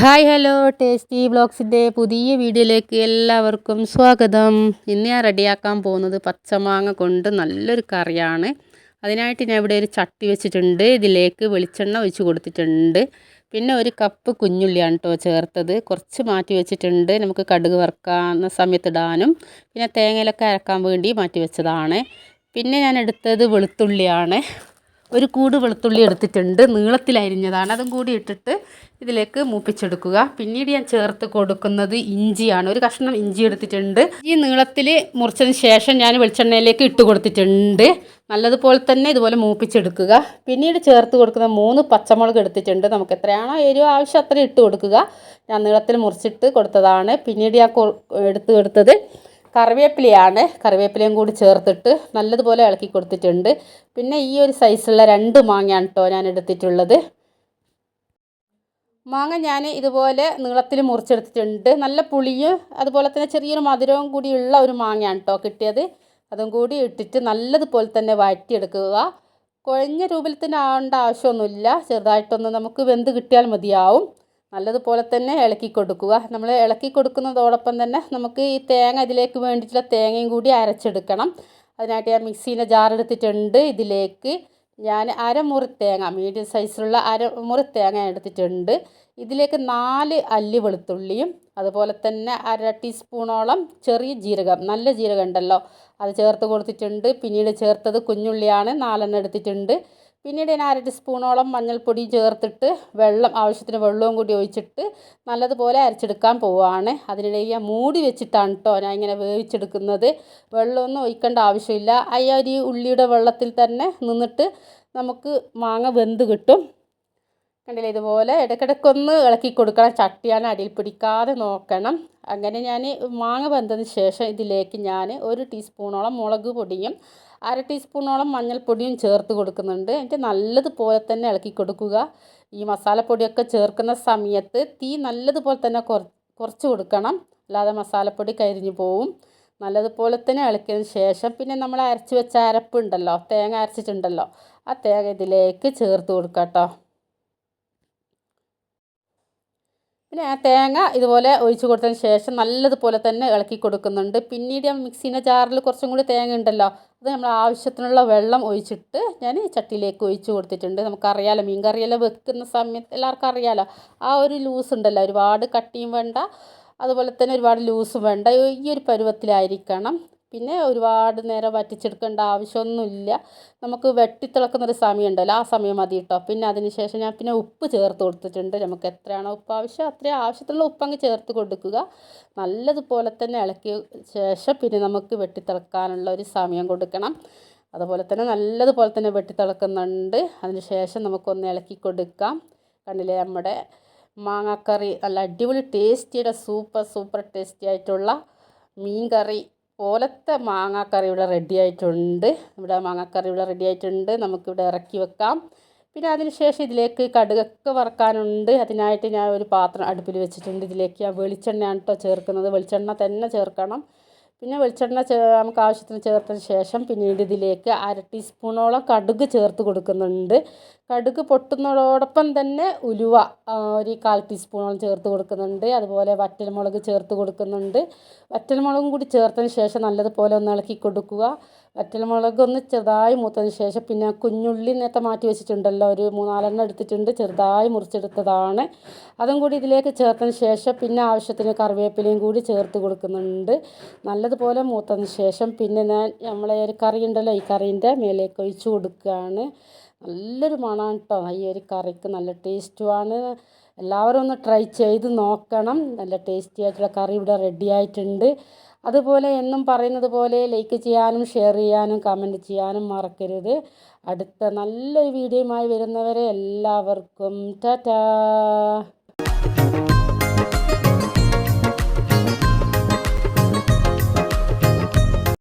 Hi hello tasty ബ്ലോഗ്സിന്റെ പുതിയ വീഡിയോയിലേക്ക് എല്ലാവർക്കും സ്വാഗതം. ഇന്ന് ഞാൻ റെഡിയാക്കാൻ പോകുന്നത് പച്ചമാങ്ങ കൊണ്ട് നല്ലൊരു കറിയാണ്. അതിനായിട്ട് ഞാൻ ഇവിടെ ഒരു ചട്ടി വെച്ചിട്ടുണ്ട്. ഇതിലേക്ക് വെളിച്ചെണ്ണ ഒഴിച്ച് കൊടുത്തിട്ടുണ്ട്. പിന്നെ ഒരു കപ്പ് കുഞ്ഞുള്ളിയാണ് കേട്ടോ ചേർത്തത്. കുറച്ച് മാറ്റി വെച്ചിട്ടുണ്ട്. നമുക്ക് കടുക് വറുക്കാവുന്ന സമയത്തിടാനും പിന്നെ തേങ്ങയിലൊക്കെ അരക്കാൻ വേണ്ടി മാറ്റി വെച്ചതാണ്. പിന്നെ ഞാൻ എടുത്തത് വെളുത്തുള്ളിയാണ്. ഒരു കൂട് വെളുത്തുള്ളി എടുത്തിട്ടുണ്ട്. നീളത്തിൽ അരിഞ്ഞതാണ്. അതും കൂടി ഇട്ടിട്ട് ഇതിലേക്ക് മൂപ്പിച്ചെടുക്കുക. പിന്നീട് ഞാൻ ചേർത്ത് കൊടുക്കുന്നത് ഇഞ്ചിയാണ്. ഒരു കഷ്ണം ഇഞ്ചി എടുത്തിട്ടുണ്ട്. ഈ നീളത്തിൽ മുറിച്ചതിന് ശേഷം ഞാൻ വെളിച്ചെണ്ണയിലേക്ക് ഇട്ട് കൊടുത്തിട്ടുണ്ട്. നല്ലതുപോലെ തന്നെ ഇതുപോലെ മൂപ്പിച്ചെടുക്കുക. പിന്നീട് ചേർത്ത് കൊടുക്കുന്ന മൂന്ന് പച്ചമുളക് എടുത്തിട്ടുണ്ട്. നമുക്ക് എത്രയാണോ എരിവ് ആവശ്യം അത്രയും ഇട്ട് കൊടുക്കുക. ഞാൻ നീളത്തിൽ മുറിച്ചിട്ട് കൊടുത്തതാണ്. പിന്നീട് ഞാൻ എടുത്ത് കൊടുത്തത് കറിവേപ്പിലയാണ്. കറിവേപ്പിലയും കൂടി ചേർത്തിട്ട് നല്ലതുപോലെ ഇളക്കി കൊടുത്തിട്ടുണ്ട്. പിന്നെ ഈ ഒരു സൈസുള്ള രണ്ട് മാങ്ങയാണ് കേട്ടോ ഞാൻ എടുത്തിട്ടുള്ളത്. മാങ്ങ ഞാൻ ഇതുപോലെ നീളത്തിൽ മുറിച്ചെടുത്തിട്ടുണ്ട്. നല്ല പുളിയും അതുപോലെ തന്നെ ചെറിയൊരു മധുരവും കൂടിയുള്ള ഒരു മാങ്ങയാണ് കേട്ടോ കിട്ടിയത്. അതും കൂടി ഇട്ടിട്ട് നല്ലതുപോലെ തന്നെ വഴറ്റിയെടുക്കുക. കുഴഞ്ഞ രൂപത്തിൽ ആവേണ്ട ആവശ്യമൊന്നുമില്ല. ചെറുതായിട്ടൊന്ന് നമുക്ക് വെന്ത് കിട്ടിയാൽ മതിയാവും. നല്ലതുപോലെ തന്നെ ഇളക്കി കൊടുക്കുക. നമ്മൾ ഇളക്കി കൊടുക്കുന്നതോടൊപ്പം തന്നെ നമുക്ക് ഈ തേങ്ങ ഇതിലേക്ക് വേണ്ടിയിട്ടുള്ള തേങ്ങയും കൂടി അരച്ചെടുക്കണം. അതിനായിട്ട് ഞാൻ മിക്സീന്റെ ജാറെടുത്തിട്ടുണ്ട് ഇതിലേക്ക്. ഞാൻ അരമുറി തേങ്ങ മീഡിയം സൈസിലുള്ള അരമുറി തേങ്ങ എടുത്തിട്ടുണ്ട്. ഇതിലേക്ക് നാല് അല്ലി വെളുത്തുള്ളിയും അതുപോലെ തന്നെ അര ടീസ്പൂണോളം ചെറിയ ജീരകം നല്ല ജീരകം ഉണ്ടല്ലോ അത് ചേർത്ത് കൊടുത്തിട്ടുണ്ട്. പിന്നീട് ചേർത്തത് കുഞ്ഞുള്ളിയാണ് നാലെണ്ണം എടുത്തിട്ടുണ്ട്. പിന്നീട് ഞാൻ അര ടീസ്പൂണോളം മഞ്ഞൾപ്പൊടി ചേർത്തിട്ട് വെള്ളം ആവശ്യത്തിന് വെള്ളവും കൂടി ഒഴിച്ചിട്ട് നല്ലതുപോലെ അരച്ചെടുക്കാൻ പോവുകയാണ് അതിനിടയിൽ ഞാൻ മൂടി വെച്ചിട്ടാണ് കേട്ടോ ഞാൻ ഇങ്ങനെ വേവിച്ചെടുക്കുന്നത്. വെള്ളമൊന്നും ഒഴിക്കേണ്ട ആവശ്യമില്ല. ആ ഒരു ഉള്ളിയുടെ വെള്ളത്തിൽ തന്നെ നിന്നിട്ട് നമുക്ക് മാങ്ങ വെന്ത് കിട്ടും. കണ്ടില്ലേ? ഇതുപോലെ ഇടയ്ക്കിടയ്ക്കൊന്ന് ഇളക്കി കൊടുക്കണം. ചട്ടിയാണ് അടിയിൽ പിടിക്കാതെ നോക്കണം. അങ്ങനെ ഞാൻ മാങ്ങ വെന്തതിന് ശേഷം ഇതിലേക്ക് ഞാൻ ഒരു ടീസ്പൂണോളം മുളക് പൊടിയും അര ടീസ്പൂണോളം മഞ്ഞൾപ്പൊടിയും ചേർത്ത് കൊടുക്കുന്നുണ്ട്. എന്നിട്ട് നല്ലതുപോലെ തന്നെ ഇളക്കി കൊടുക്കുക. ഈ മസാലപ്പൊടിയൊക്കെ ചേർക്കുന്ന സമയത്ത് തീ നല്ലതുപോലെ തന്നെ കുറച്ച് കൊടുക്കണം. അല്ലാതെ മസാലപ്പൊടി കരിഞ്ഞു പോവും. നല്ലതുപോലെ തന്നെ ഇളക്കിയതിന് ശേഷം പിന്നെ നമ്മൾ അരച്ച് വെച്ച അരപ്പുണ്ടല്ലോ തേങ്ങ അരച്ചിട്ടുണ്ടല്ലോ ആ തേങ്ങ ഇതിലേക്ക് ചേർത്ത് കൊടുക്കാം കേട്ടോ പിന്നെ ആ തേങ്ങ ഇതുപോലെ ഒഴിച്ച് കൊടുത്തതിന് ശേഷം നല്ലതുപോലെ തന്നെ ഇളക്കി കൊടുക്കുന്നുണ്ട്. പിന്നീട് ഞാൻ മിക്സീന്റെ ജാറിൽ കുറച്ചും കൂടി തേങ്ങ ഉണ്ടല്ലോ അത് നമ്മൾ ആവശ്യത്തിനുള്ള വെള്ളം ഒഴിച്ചിട്ട് ഞാൻ ചട്ടിയിലേക്ക് ഒഴിച്ച് കൊടുത്തിട്ടുണ്ട്. നമുക്കറിയാലോ മീൻ കറിയെല്ലാം വെക്കുന്ന സമയത്ത് എല്ലാവർക്കും അറിയാലോ ആ ഒരു ലൂസ് ഉണ്ടല്ലോ ഒരുപാട് കട്ടിയും വേണ്ട അതുപോലെ തന്നെ ഒരുപാട് ലൂസും വേണ്ട ഈ ഒരു പരുവത്തിലായിരിക്കണം. പിന്നെ ഒരുപാട് നേരം വറ്റിച്ചെടുക്കേണ്ട ആവശ്യമൊന്നുമില്ല. നമുക്ക് വെട്ടിത്തിളക്കുന്നൊരു സമയം ഉണ്ടല്ലോ ആ സമയം മതി കേട്ടോ പിന്നെ അതിന് ശേഷം ഞാൻ പിന്നെ ഉപ്പ് ചേർത്ത് കൊടുത്തിട്ടുണ്ട്. നമുക്ക് എത്രയാണോ ഉപ്പ് ആവശ്യം അത്രയും ആവശ്യത്തിനുള്ള ഉപ്പങ്ങ് ചേർത്ത് കൊടുക്കുക. നല്ലതുപോലെ തന്നെ ഇളക്കിയ ശേഷം പിന്നെ നമുക്ക് വെട്ടിത്തിളക്കാനുള്ള ഒരു സമയം കൊടുക്കണം. അതുപോലെ തന്നെ നല്ലതുപോലെ തന്നെ വെട്ടിത്തിളക്കുന്നുണ്ട്. അതിന് ശേഷം നമുക്കൊന്ന് ഇളക്കി കൊടുക്കാം. കണ്ടില്ലേ നമ്മുടെ മാങ്ങാക്കറി നല്ല അടിപൊളി ടേസ്റ്റിയുടെ സൂപ്പർ സൂപ്പർ ടേസ്റ്റി ആയിട്ടുള്ള മീൻ കറി പോലത്തെ മാങ്ങാക്കറി ഇവിടെ റെഡി ആയിട്ടുണ്ട്. ഇവിടെ മാങ്ങാക്കറി ഇവിടെ റെഡി ആയിട്ടുണ്ട്. നമുക്കിവിടെ ഇറക്കി വെക്കാം. പിന്നെ അതിനുശേഷം ഇതിലേക്ക് കടുകൊക്കെ വറക്കാനുണ്ട്. അതിനായിട്ട് ഞാൻ ഒരു പാത്രം അടുപ്പിൽ വെച്ചിട്ടുണ്ട്. ഇതിലേക്ക് ഞാൻ വെളിച്ചെണ്ണയാണ് കേട്ടോ ചേർക്കുന്നത്. വെളിച്ചെണ്ണ തന്നെ ചേർക്കണം. പിന്നെ വെളിച്ചെണ്ണ ചേ നമുക്ക് ആവശ്യത്തിന് ചേർത്തതിന് ശേഷം പിന്നീട് ഇതിലേക്ക് അര ടീസ്പൂണോളം കടുക് ചേർത്ത് കൊടുക്കുന്നുണ്ട്. കടുക് പൊട്ടുന്നതോടൊപ്പം തന്നെ ഉലുവ ഒരു കാൽ ടീസ്പൂണോളം ചേർത്ത് കൊടുക്കുന്നുണ്ട്. അതുപോലെ വറ്റൽമുളക് ചേർത്ത് കൊടുക്കുന്നുണ്ട്. വറ്റൽമുളകും കൂടി ചേർത്തതിന് ശേഷം നല്ലതുപോലെ ഒന്ന് ഇളക്കി കൊടുക്കുക. വറ്റൽമുളക് ഒന്ന് ചെറുതായി മൂത്തതിന് ശേഷം പിന്നെ കുഞ്ഞുള്ളി നേരത്തെ മാറ്റി വെച്ചിട്ടുണ്ടല്ലോ ഒരു മൂന്നാലെണ്ണം എടുത്തിട്ടുണ്ട് ചെറുതായി മുറിച്ചെടുത്തതാണ്. അതും കൂടി ഇതിലേക്ക് ചേർത്തതിന് ശേഷം പിന്നെ ആവശ്യത്തിന് കറിവേപ്പിലയും കൂടി ചേർത്ത് കൊടുക്കുന്നുണ്ട്. നല്ലതുപോലെ മൂത്തതിന് ശേഷം പിന്നെ ഞാൻ നമ്മളെ ഒരു കറി ഉണ്ടല്ലോ ഈ കറീന്റെ മേലേക്ക് ഒഴിച്ചു കൊടുക്കുകയാണ്. നല്ലൊരു മണമാണ് കേട്ടോ ഈ ഒരു കറിക്ക് നല്ല ടേസ്റ്റുമാണ്. എല്ലാവരും ഒന്ന് ട്രൈ ചെയ്ത് നോക്കണം. നല്ല ടേസ്റ്റി ആയിട്ടുള്ള കറി ഇവിടെ റെഡി ആയിട്ടുണ്ട്. അതുപോലെ എന്നും പറയുന്നത് പോലെ ലൈക്ക് ചെയ്യാനും ഷെയർ ചെയ്യാനും കമന്റ് ചെയ്യാനും മറക്കരുത്. അടുത്ത നല്ലൊരു വീഡിയോയുമായി വരുന്നവരെ എല്ലാവർക്കും ടാറ്റാ